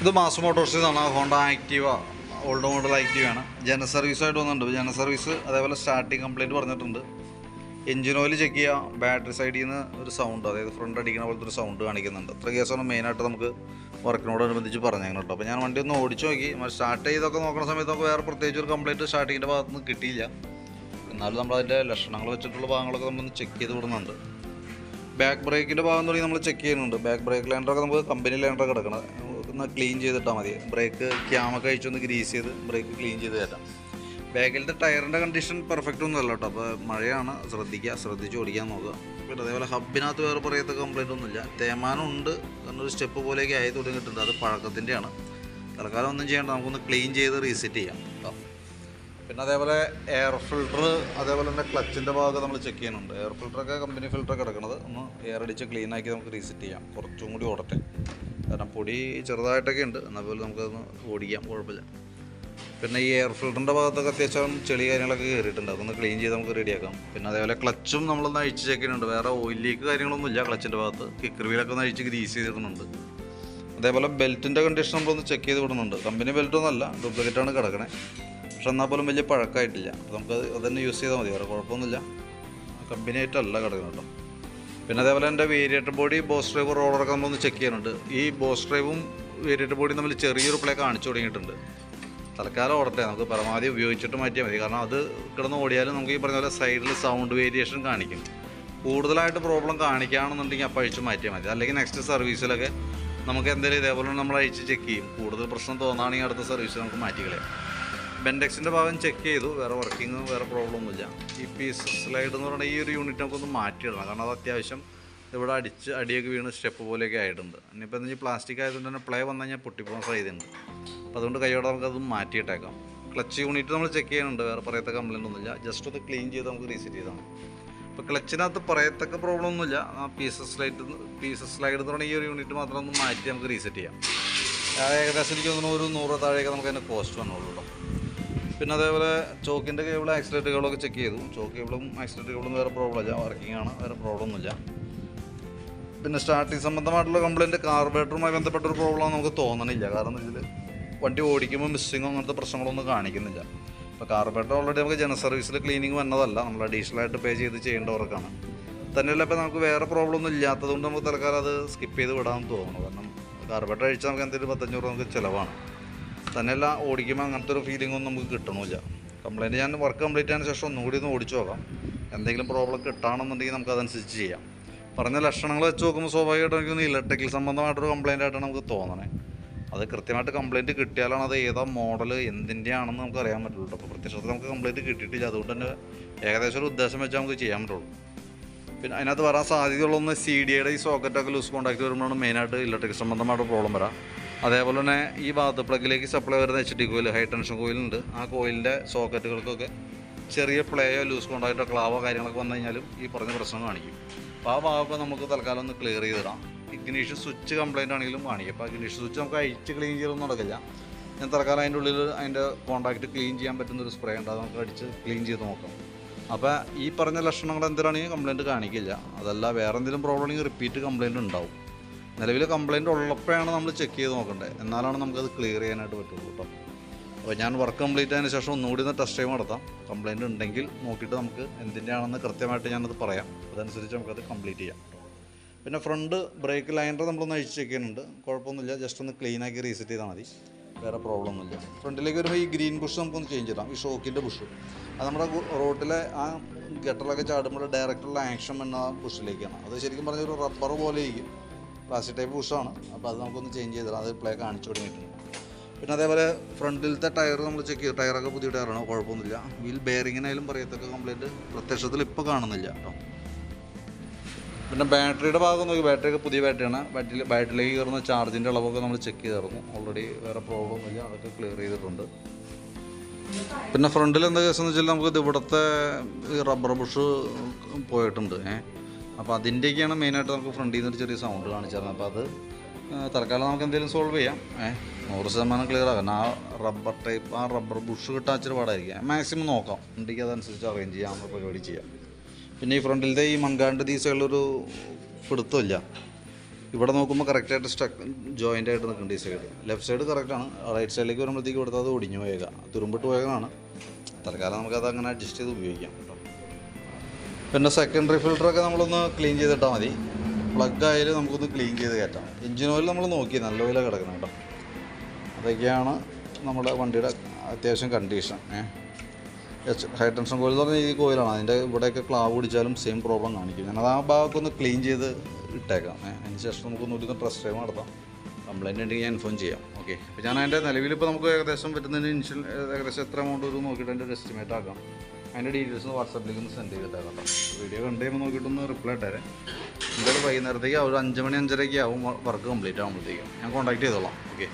ഇത് മാസ് മോട്ടോഴ്സിന്നാണ് Honda Activa old model ആക്റ്റീവയാണ് ജന സർവീസ് ആയിട്ട് വന്നിട്ടുണ്ട്. ജന സർവീസ് അതേപോലെ സ്റ്റാർട്ടിങ് കംപ്ലൈന്റ് പറഞ്ഞിട്ടുണ്ട്. എഞ്ചിൻ ഓയിൽ ചെക്ക് ചെയ്യുക ബാറ്ററി സൈഡിൽ നിന്ന് ഒരു സൗണ്ട് അതായത് ഫ്രണ്ട് അടിക്കുന്ന പോലത്തെ ഒരു സൗണ്ട് കാണിക്കുന്നുണ്ട്. അത്ര കേസാണ് മെയിനായിട്ട് നമുക്ക് വർക്കിനോടനുബന്ധിച്ച് പറഞ്ഞേക്കണം കേട്ടോ അപ്പോൾ ഞാൻ വണ്ടി ഒന്ന് ഓടിച്ചു നോക്കി. സ്റ്റാർട്ട് ചെയ്തൊക്കെ നോക്കുന്ന സമയത്ത് നമുക്ക് വേറെ പ്രത്യേകിച്ച് ഒരു കംപ്ലൈന്റ് സ്റ്റാർട്ടിങ്ങിന്റെ ഭാഗത്ത് നിന്ന് കിട്ടിയില്ല. എന്നാലും നമ്മൾ അതിന്റെ ലക്ഷണങ്ങൾ വെച്ചിട്ടുള്ള ഭാഗങ്ങളൊക്കെ നമ്മളൊന്ന് ചെക്ക് ചെയ്ത് വിടുന്നുണ്ട്. ബാക്ക് ബ്രേക്കിന്റെ ഭാഗം തുടങ്ങി നമ്മൾ ചെക്ക് ചെയ്യുന്നുണ്ട്. ബാക്ക് ബ്രേക്ക് ലാൻഡറൊക്കെ നമുക്ക് കമ്പനി ലാൻഡറൊക്കെ കിടക്കണം ഒന്ന് ക്ലീൻ ചെയ്തിട്ടാൽ മതി. ബ്രേക്ക് ക്യാമൊക്കെ അഴിച്ചൊന്ന് ഗ്രീസ് ചെയ്ത് ബ്രേക്ക് ക്ലീൻ ചെയ്ത് തരാം ബാക്കിലത്തെ ടയറിന്റെ കണ്ടീഷൻ പെർഫെക്റ്റ് ഒന്നും അല്ല കേട്ടോ. അപ്പോൾ മഴയാണ്. ശ്രദ്ധിക്കുക ശ്രദ്ധിച്ച് ഓടിക്കാൻ നോക്കുക. പിന്നെ അതേപോലെ ഹബിനകത്ത് വേറെ പറയത്ത കംപ്ലൈന്റ് ഒന്നുമില്ല. തേമാനം ഉണ്ട് എന്നൊരു സ്റ്റെപ്പ് പോലെയൊക്കെ ആയി തുടങ്ങിയിട്ടുണ്ട്. അത് പഴക്കത്തിന്റെയാണ് തൽക്കാലം ഒന്നും ചെയ്യേണ്ട. നമുക്കൊന്ന് ക്ലീൻ ചെയ്ത് റീസെറ്റ് ചെയ്യാം കേട്ടോ. പിന്നെ അതേപോലെ എയർ ഫിൽട്ടർ അതേപോലെ തന്നെ ക്ലച്ചിന്റെ ഭാഗം നമ്മൾ ചെക്ക് ചെയ്യുന്നുണ്ട്. എയർ ഫിൽട്ടറൊക്കെ കമ്പനി ഫിൽട്ടർ കിടക്കുന്നത് ഒന്ന് എയർ അടിച്ച് ക്ലീൻ ആക്കി നമുക്ക് റീസെറ്റ് ചെയ്യാം. കുറച്ചും കൂടി ഓടട്ടെ. കാരണം പൊടി ചെറുതായിട്ടൊക്കെ ഉണ്ട്. എന്നാൽ പോലും നമുക്കതൊന്ന് ഓടിക്കാം കുഴപ്പമില്ല. പിന്നെ ഈ എയർ ഫിൽറ്ററിന്റെ ഭാഗത്തൊക്കെ അത്യാവശ്യം ചെളി കാര്യങ്ങളൊക്കെ കയറിയിട്ടുണ്ട്. അതൊന്ന് ക്ലീൻ ചെയ്ത് നമുക്ക് റെഡിയാക്കാം പിന്നെ അതേപോലെ ക്ലച്ചും നമ്മളൊന്ന് അഴിച്ച് ചെക്ക് ചെയ്യുന്നുണ്ട്. വേറെ ഓയിൽ ലീക്ക് കാര്യങ്ങളൊന്നും ഇല്ല ക്ലച്ചിന്റെ ഭാഗത്ത്. കിക്കർ വീലൊക്കെ ഒന്ന് അഴിച്ച് ഗ്രീസ് ചെയ്തിടുന്നുണ്ട്. അതേപോലെ ബെൽറ്റിന്റെ കണ്ടീഷൻ നമ്മളൊന്ന് ചെക്ക് ചെയ്ത് വിടുന്നുണ്ട്. കമ്പനി ബെൽറ്റൊന്നും അല്ല ഡ്യൂപ്ലിക്കേറ്റാണ് കിടക്കണേ. പക്ഷെ എന്നാൽ പോലും വലിയ പഴക്കമായിട്ടില്ല. അപ്പോൾ നമുക്ക് അത് യൂസ് ചെയ്താൽ മതി. വേറെ കുഴപ്പമൊന്നുമില്ല. കമ്പനി ആയിട്ടല്ല കിടക്കുന്നത് കേട്ടോ. പിന്നെ അതേപോലെ എന്റെ വേരിയേറ്റർ ബോഡി ബോസ് ഡ്രൈവ് റോളറൊക്കെ നമ്മളൊന്ന് ചെക്ക് ചെയ്യുന്നുണ്ട് ഈ ബോസ് ഡ്രൈവും വേരിയേറ്റർ ബോഡിയും തമ്മിൽ ചെറിയൊരു പ്ലേ കാണിച്ചു തുടങ്ങിയിട്ടുണ്ട്. തൽക്കാലം ഓടട്ടെ നമുക്ക് പരമാവധി ഉപയോഗിച്ചിട്ട് മാറ്റിയാൽ മതി. കാരണം അത് കിടന്ന് ഓടിയാലും നമുക്ക് ഈ പറഞ്ഞ പോലെ സൈഡിൽ സൗണ്ട് വേരിയേഷൻ കാണിക്കും. കൂടുതലായിട്ട് പ്രോബ്ലം കാണിക്കുകയാണെന്നുണ്ടെങ്കിൽ അപ്പോൾ അഴിച്ച് മാറ്റിയാൽ മതി. അല്ലെങ്കിൽ നെക്സ്റ്റ് സർവീസിലൊക്കെ നമുക്ക് എന്തെങ്കിലും ഇതേപോലെ നമ്മൾ അഴിച്ച് ചെക്ക് ചെയ്യും. കൂടുതൽ പ്രശ്നം തോന്നുകയാണെങ്കിൽ അടുത്ത സർവീസ് നമുക്ക് മാറ്റിക്കളയാം ബെൻഡെക്സിന്റെ ഭാഗം ചെക്ക് ചെയ്തു. വേറെ വർക്കിംഗ് വേറെ പ്രോബ്ലം ഒന്നുമില്ല. ഈ പീസ് സ്ലൈഡ് എന്ന് പറഞ്ഞാൽ ഈ ഒരു യൂണിറ്റ് നമുക്കൊന്ന് മാറ്റിയിടണം. കാരണം അത് അത്യാവശ്യം ഇവിടെ അടിച്ച് അടിയൊക്കെ വീണ് സ്റ്റെപ്പ് പോലെയൊക്കെ ആയിട്ടുണ്ട്. ഇനിയിപ്പോൾ എന്താ പ്ലാസ്റ്റിക് ആയതുകൊണ്ട് തന്നെ പ്ലേ വന്നു കഴിഞ്ഞാൽ പൊട്ടിപ്പോകാൻ സാധ്യതയുണ്ട് അപ്പോൾ അതുകൊണ്ട് കൈയോടെ നമുക്കത് മാറ്റിയിട്ടേക്കാം. ക്ലച്ച് യൂണിറ്റ് നമ്മൾ ചെക്ക് ചെയ്യുന്നുണ്ട്. വേറെ പറയത്ത കംപ്ലൈന്റ് ഒന്നുമില്ല. ജസ്റ്റ് ഒന്ന് ക്ലീൻ ചെയ്ത് നമുക്ക് റീസെറ്റ് ചെയ്താൽ മതി അപ്പോൾ ക്ലച്ചിനകത്ത് പറയത്തക്ക പ്രോബ്ലം ഒന്നുമില്ല. ആ പീസസ് സ്ലൈഡ് പീസസ് സ്ലൈഡ് എന്ന് പറഞ്ഞാൽ ഈ ഒരു യൂണിറ്റ് മാത്രം ഒന്ന് മാറ്റി നമുക്ക് റീസെറ്റ് ചെയ്യാം. ഏകദേശം എനിക്ക് തോന്നുന്നു ഒരു നൂറ് താഴേക്ക് നമുക്ക് അതിന്റെ കോസ്റ്റ് വന്നോളൂ കേട്ടോ പിന്നെ അതേപോലെ ചോക്കിന്റെ കേബിൾ ആക്സിലേറ്റർ കേബിളൊക്കെ ചെക്ക് ചെയ്തു. ചോക്ക് കേബിളും ആക്സിലേറ്റർ കേബിളും വേറെ പ്രോബ്ലം ഇല്ല. വർക്കിംഗ് ആണ് വേറെ പ്രോബ്ലം ഒന്നുമില്ല. പിന്നെ സ്റ്റാർട്ടിങ് സംബന്ധമായിട്ടുള്ള കംപ്ലൈന്റ് കാർബറേറ്ററുമായി ബന്ധപ്പെട്ട ഒരു പ്രോബ്ലം നമുക്ക് തോന്നണില്ല. കാരണം ഇതിൽ വണ്ടി ഓടിക്കുമ്പോൾ മിസ്സിങ്ങോ അങ്ങനത്തെ പ്രശ്നങ്ങളൊന്നും കാണിക്കുന്നില്ല. ഇപ്പോൾ കാർബറേറ്റർ ഓൾറെഡി നമുക്ക് ജന സർവീസിൽ ക്ലീനിങ് വന്നതല്ല. നമ്മൾ അഡീഷണൽ ആയിട്ട് പേ ചെയ്ത് ചെയ്യേണ്ട വർക്കാണ് തന്നെയല്ല ഇപ്പോൾ നമുക്ക് വേറെ പ്രോബ്ലം ഒന്നും ഇല്ലാത്തതുകൊണ്ട് നമുക്ക് തൽക്കാലം അത് സ്കിപ്പ് ചെയ്ത് വിടാമെന്ന് തോന്നുന്നു കാരണം കാർബറേറ്റർ അഴിച്ചാൽ നമുക്ക് എന്തെങ്കിലും പത്തഞ്ഞൂറ് നമുക്ക് ചിലവാണ്. തന്നെയല്ല ഓടിക്കുമ്പോൾ അങ്ങനത്തെ ഒരു ഫീലിംഗ് ഒന്നും നമുക്ക് കിട്ടണമില്ല കംപ്ലൈന്റ് ഞാൻ വർക്ക് കംപ്ലീറ്റ് ആയതിനു ശേഷം ഒന്നുകൂടി ഒന്ന് ഓടിച്ചു നോക്കാം. എന്തെങ്കിലും പ്രോബ്ലം കിട്ടുകയാണെന്നുണ്ടെങ്കിൽ നമുക്ക് അതനുസരിച്ച് ചെയ്യാം. പറഞ്ഞ ലക്ഷണങ്ങൾ വെച്ച് നോക്കുമ്പോൾ സ്വാഭാവികമായിട്ടും എനിക്കൊന്ന് ഇലക്ട്രിക്കൽ സംബന്ധമായിട്ടൊരു കംപ്ലൈന്റ് ആയിട്ടാണ് നമുക്ക് തോന്നണേ. അത് കൃത്യമായിട്ട് കംപ്ലൈന്റ് കിട്ടിയാലാണ് അത് ഏതാ മോഡൽ എന്തിന്റെ ആണെന്ന് നമുക്ക് അറിയാൻ പറ്റുള്ളൂ. അപ്പോൾ പ്രത്യക്ഷത്തിൽ നമുക്ക് കംപ്ലൈന്റ് കിട്ടിയിട്ടില്ല. അതുകൊണ്ട് തന്നെ ഏകദേശം ഒരു ഉദ്ദേശം വെച്ചാൽ നമുക്ക് ചെയ്യാൻ പറ്റുള്ളൂ. പിന്നെ അതിനകത്ത് വരാൻ സാധ്യതയുള്ളൊന്ന് സി ഡിയുടെ ഈ സോക്കറ്റൊക്കെ ലൂസ് കോണ്ടാക്ട് വരുമ്പോഴാണ് മെയിനായിട്ട് ഇലക്ട്രിക് സംബന്ധമായിട്ട് പ്രോബ്ലം വരാം. അതേപോലെ തന്നെ ഈ ഭാഗത്ത് പ്ലഗിലേക്ക് സപ്ലൈ വരുന്ന H D coil high tension കോയിലുണ്ട് ആ കോയിലിന്റെ സോക്കറ്റുകൾക്കൊക്കെ ചെറിയ പ്ലേയോ ലൂസ് കോണ്ടായിട്ടോ ക്ലാവോ കാര്യങ്ങളൊക്കെ വന്നു കഴിഞ്ഞാലും ഈ പറഞ്ഞ പ്രശ്നം കാണിക്കും. അപ്പോൾ ആ ഭാഗമൊക്കെ നമുക്ക് തൽക്കാലം ഒന്ന് ക്ലിയർ ചെയ്ത് ചെയ്തിടാം ഇഗ്നീഷൻ സ്വിച്ച് കംപ്ലൈന്റ് ആണെങ്കിലും കാണിക്കും. അപ്പോൾ ഇഗ്നീഷൻ സ്വിച്ച് നമുക്ക് അഴിച്ച് ക്ലീൻ ചെയ്തൊന്നും നടക്കില്ല. ഞാൻ തൽക്കാലം അതിന്റെ ഉള്ളിൽ അതിന്റെ കോണ്ടാക്റ്റ് ക്ലീൻ ചെയ്യാൻ പറ്റുന്ന ഒരു സ്പ്രേ ഉണ്ട്. അത് നമുക്ക് അടിച്ച് ക്ലീൻ ചെയ്ത് നോക്കാം. അപ്പോൾ ഈ പറഞ്ഞ ലക്ഷണങ്ങൾ എന്തിനാണെങ്കിൽ കംപ്ലൈന്റ് കാണിക്കില്ല? അതല്ല വേറെ എന്തെങ്കിലും പ്രോബ്ലം ഉണ്ടെങ്കിൽ റിപ്പീറ്റ് കംപ്ലൈന്റ് ഉണ്ടാവും. നിലവിൽ കംപ്ലൈന്റ് ഉള്ളപ്പോഴാണ് നമ്മൾ ചെക്ക് ചെയ്ത് നോക്കേണ്ടത് എന്നാലാണ് നമുക്കത് ക്ലിയർ ചെയ്യാനായിട്ട് പറ്റുള്ളൂ കേട്ടോ അപ്പോൾ ഞാൻ വർക്ക് കംപ്ലീറ്റ് ആയതിനു ശേഷം ഒന്നുകൂടി ഒന്ന് ടെസ്റ്റ് ചെയ്യുമ്പോൾ നടത്താം. കംപ്ലൈന്റ് ഉണ്ടെങ്കിൽ നോക്കിയിട്ട് നമുക്ക് എന്തിന്റെ ആണെന്ന് കൃത്യമായിട്ട് ഞാനത് പറയാം. അതനുസരിച്ച് നമുക്കത് കംപ്ലീറ്റ് ചെയ്യാം പിന്നെ ഫ്രണ്ട് ബ്രേക്ക് ലൈനർ നമ്മളൊന്ന് അഴിച്ച് ചെക്ക് ചെയ്യുന്നുണ്ട്. കുഴപ്പമൊന്നുമില്ല. ജസ്റ്റ് ഒന്ന് ക്ലീൻ ആക്കി റീസെറ്റ് ചെയ്താൽ മതി. വേറെ പ്രോബ്ലം ഒന്നുമില്ല. ഫ്രണ്ടിലേക്ക് വരുമ്പോൾ ഈ ഗ്രീൻ ബുഷ് നമുക്കൊന്ന് ചേഞ്ച് ചെയ്യാം ഈ ഷോക്കിന്റെ ബുഷ് അത് നമ്മുടെ റോട്ടിലെ ആ ഗട്ടറിലൊക്കെ ചാടുമ്പോൾ ഡയറക്റ്റുള്ള ആക്ഷൻ എന്ന ബുഷിലേക്കാണ് അത് ശരിക്കും പറഞ്ഞൊരു റബ്ബർ പോലെ ഇരിക്കും പ്ലാസ്റ്റിക് ടൈപ്പ് ഉഷമാണ് അപ്പോൾ അത് നമുക്കൊന്ന് ചേഞ്ച് ചെയ്തിടാം. അത് പ്ലേ കാണിച്ചു തുടങ്ങിയിട്ടുണ്ട്. പിന്നെ അതേപോലെ ഫ്രണ്ടിലത്തെ ടയർ നമ്മൾ ചെക്ക് ചെയ്തു ടയറൊക്കെ പുതിയ ടയറാണ്? കുഴപ്പമൊന്നുമില്ല. വീൽ ബെയറിങ്ങിനായാലും പറയത്തക്ക കംപ്ലൈന്റ് പ്രത്യക്ഷത്തിൽ ഇപ്പോൾ കാണുന്നില്ല കേട്ടോ. പിന്നെ ബാറ്ററിയുടെ ഭാഗം നോക്കി. ബാറ്ററിയൊക്കെ പുതിയ ബാറ്ററിയാണ് ബാറ്ററി ബാറ്ററിയിലേക്ക് കയറുന്ന ചാർജിന്റെ അളവൊക്കെ നമ്മൾ ചെക്ക് ചെയ്തിറങ്ങും ഓൾറെഡി വേറെ പ്രോബ്ലം ഇല്ല. അതൊക്കെ ക്ലിയർ ചെയ്തിട്ടുണ്ട്. പിന്നെ ഫ്രണ്ടിൽ എന്താ കേസെന്ന് വെച്ചാൽ നമുക്ക് ഇവിടുത്തെ ഈ റബ്ബർ ബുഷ് പോയിട്ടുണ്ട്. ഏഹ് അപ്പോൾ അതിന്റെയൊക്കെയാണ് മെയിനായിട്ട് നമുക്ക് ഫ്രണ്ടിൽ നിന്ന് ഒരു ചെറിയ സൗണ്ട് കാണിച്ചിരുന്നത് അപ്പോൾ അത് തൽക്കാലം നമുക്ക് എന്തെങ്കിലും സോൾവ് ചെയ്യാം. ഏഹ് നൂറ് ശതമാനം ക്ലിയർ ആകാം. ആ റബ്ബർ ടൈപ്പ് ആ റബ്ബർ ബുഷ് കിട്ടാൻ ഇച്ചിരി പാടായിരിക്കും. മാക്സിമം നോക്കാം. ഉണ്ടെങ്കിൽ അതനുസരിച്ച് അറേഞ്ച് ചെയ്യാം. നമ്മൾ പരിപാടി ചെയ്യാം. പിന്നെ ഈ ഫ്രണ്ടിലത്തെ ഈ മൺകാണ്ട് ദീസകളിലൊരു പിടുത്തമില്ല. ഇവിടെ നോക്കുമ്പോൾ കറക്റ്റായിട്ട് സ്ട്രക് ജോയിന്റ് ആയിട്ട് നിൽക്കുന്നുണ്ട് ഈ സൈഡ് ലെഫ്റ്റ് സൈഡ് കറക്റ്റാണ് റൈറ്റ് സൈഡിലേക്ക് വരുമ്പോഴത്തേക്ക് ഇവിടുത്തെ അത് ഒടിഞ്ഞു പോയേക്കാം. തുരുമ്പിട്ട് പോയതാണ് തൽക്കാലം നമുക്കത് അങ്ങനെ അഡ്ജസ്റ്റ് ചെയ്ത് ഉപയോഗിക്കാം. പിന്നെ സെക്കൻഡറി ഫിൽറ്ററൊക്കെ നമ്മളൊന്ന് ക്ലീൻ ചെയ്തിട്ടാൽ മതി. പ്ലഗ് ആയാലും നമുക്കൊന്ന് ക്ലീൻ ചെയ്ത് കയറ്റാം. എഞ്ചിൻ ഓയിൽ നമ്മൾ നോക്കി നല്ല ഓയിലാണ് കിടക്കുന്നത് കേട്ടോ. അതൊക്കെയാണ് നമ്മുടെ വണ്ടിയുടെ അത്യാവശ്യം കണ്ടീഷൻ ഏഹ് ഹൈ ടെൻഷൻ കോയിൽ എന്ന് പറഞ്ഞാൽ ഈ കോയിലാണ് അതിന്റെ ഇവിടെയൊക്കെ ക്ലാവ് പിടിച്ചാലും സെയിം പ്രോബ്ലം കാണിക്കും. ഞാനത് ആ ഭാഗമൊക്കെ ക്ലീൻ ചെയ്ത് ഇട്ടേക്കാം ഏഹ് അതിന് ശേഷം നമുക്കൊന്ന് ഒന്ന് ടെസ്റ്റ് ഡ്രൈവ് നടത്താം. കംപ്ലൈന്റ് ഉണ്ടെങ്കിൽ ഞാൻ ഇൻഫോം ചെയ്യാം. ഓക്കെ അപ്പോൾ ഞാൻ അതിന്റെ നിലവിൽ ഇപ്പോൾ നമുക്ക് ഏകദേശം പറ്റുന്നതിന് ഇൻഷുറൻസ് ഏകദേശം എത്ര എമൗണ്ട് വരും നോക്കിയിട്ട് അതിന്റെ ഒരു എസ്റ്റിമേറ്റ് ആക്കാം. അതിന്റെ ഡീറ്റെയിൽസ് വാട്സാപ്പിലേക്ക് ഒന്ന് സെൻഡ് ചെയ്തിട്ടാ കേട്ടോ. വീഡിയോ കണ്ടു കഴിയുമ്പോൾ നോക്കിയിട്ടൊന്ന് റിപ്ലൈ ഇട്ടേരെ. എന്തായാലും വൈകുന്നേരത്തേക്ക് ഒരു അഞ്ച് മണി അഞ്ചരയ്ക്ക് ആവും വർക്ക് കംപ്ലീറ്റ് ആകുമ്പോഴത്തേക്കും ഞാൻ കോൺടാക്ട് ചെയ്തോളാം. ഓക്കെ